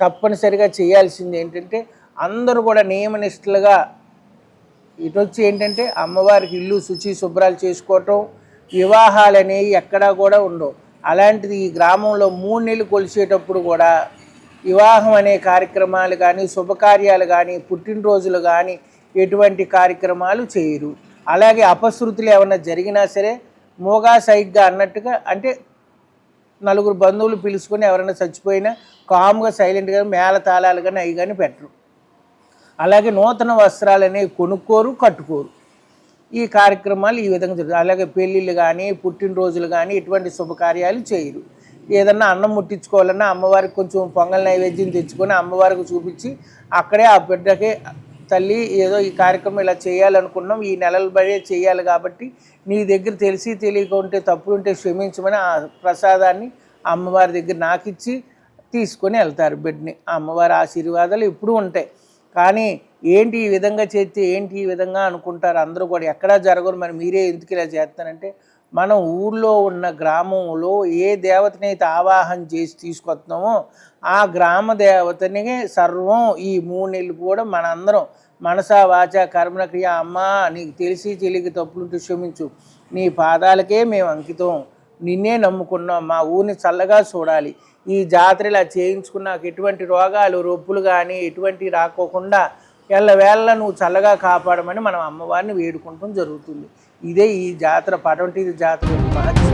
తప్పనిసరిగా చేయాల్సింది ఏంటంటే అందరూ కూడా నియమనిష్టలుగా ఇటు వచ్చి ఏంటంటే అమ్మవారికి ఇల్లు శుచి శుభ్రాలు చేసుకోవటం వివాహాలు అనేవి ఎక్కడా కూడా ఉండవు. అలాంటిది ఈ గ్రామంలో మూడు నెలలు కొలిసేటప్పుడు కూడా వివాహం అనే కార్యక్రమాలు కానీ శుభకార్యాలు కానీ పుట్టినరోజులు కానీ ఎటువంటి కార్యక్రమాలు చేయరు. అలాగే అపశృతులు ఏమైనా జరిగినా సరే మోగా సైగ్గా అన్నట్టుగా అంటే నలుగురు బంధువులు పిలుచుకొని ఎవరైనా చచ్చిపోయినా కామ్గా సైలెంట్గా మేళ తాళాలు కానీ అవి కానీ పెట్టరు. అలాగే నూతన వస్త్రాలు అనేవి కొనుక్కోరు కట్టుకోరు. ఈ కార్యక్రమాలు ఈ విధంగా జరుగుతాయి. అలాగే పెళ్ళిళ్ళు కానీ పుట్టినరోజులు కానీ ఇటువంటి శుభకార్యాలు చేయరు. ఏదన్నా అన్నం ముట్టించుకోవాలన్నా అమ్మవారికి కొంచెం పొంగల్ నైవేద్యం తెచ్చుకొని అమ్మవారికి చూపించి అక్కడే ఆ బిడ్డకి తల్లి ఏదో ఈ కార్యక్రమం ఇలా చేయాలనుకున్నాం ఈ నెలల బడే చేయాలి కాబట్టి నీ దగ్గర తెలిసి తెలియక ఉంటే తప్పులుంటే క్షమించమని ఆ ప్రసాదాన్ని అమ్మవారి దగ్గర నాకిచ్చి తీసుకొని వెళ్తారు బిడ్డని. అమ్మవారి ఆశీర్వాదాలు ఎప్పుడూ ఉంటాయి. కానీ ఏంటి ఈ విధంగా చేస్తే ఏంటి ఈ విధంగా అనుకుంటారు? అందరూ కూడా ఎక్కడా జరగరు. మరి మీరే ఎందుకు ఇలా చేస్తారంటే మనం ఊళ్ళో ఉన్న గ్రామంలో ఏ దేవతని అయితే ఆవాహన చేసి తీసుకొస్తున్నామో ఆ గ్రామ దేవతని సర్వం ఈ మూడు నెలలు కూడా మనందరం మనసా వాచ కర్మణ క్రియ అమ్మా నీకు తెలిసి తెలియక తప్పులుంటే క్షమించు. నీ పాదాలకే మేము అంకితం. నిన్నే నమ్ముకున్నాం. మా ఊరిని చల్లగా చూడాలి. ఈ జాతర ఇలా చేయించుకున్నాక ఎటువంటి రోగాలు రొప్పులు కానీ ఎటువంటి రాకోకుండా ఎల్లవేళ్ళ నువ్వు చల్లగా కాపాడమని మనం అమ్మవారిని వేడుకుంటాం జరుగుతుంది. ఇదే ఈ జాతర పటువంటి జాతర మహత్యం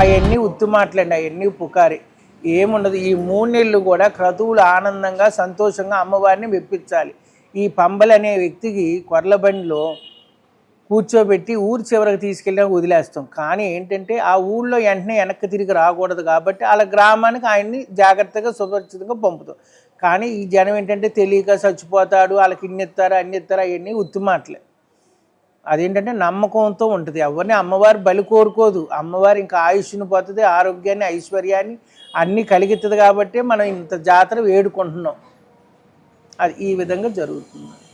అవన్నీ ఉత్తు మాటలండి అవన్నీ పుకారి. ఏముండదు ఈ మూడు నెలలు కూడా క్రతువులు ఆనందంగా సంతోషంగా అమ్మవారిని మెప్పించాలి. ఈ పంబలనే అనే వ్యక్తికి కొర్లబండిలో కూర్చోబెట్టి ఊరి చివరికి తీసుకెళ్ళి వదిలేస్తాం. కానీ ఏంటంటే ఆ ఊళ్ళో వెంటనే వెనక్కి తిరిగి రాకూడదు కాబట్టి వాళ్ళ గ్రామానికి ఆయన్ని జాగ్రత్తగా సురక్షితంగా పంపుతాం. కానీ ఈ జనం ఏంటంటే తెలియక చచ్చిపోతాడు వాళ్ళకి ఇన్ని ఇస్తారు అన్ని ఇస్తారు అవన్నీ ఉత్తుమాటలే అదేంటంటే నమ్మకంతో ఉంటుంది. ఎవరిని అమ్మవారు బలి కోరుకోదు. అమ్మవారు ఇంకా ఆయుష్ని పోతుంది ఆరోగ్యాన్ని ఐశ్వర్యాన్ని అన్నీ కలిగిస్తుంది కాబట్టి మనం ఇంత జాతర వేడుకుంటున్నాం. అది ఈ విధంగా జరుగుతుంది.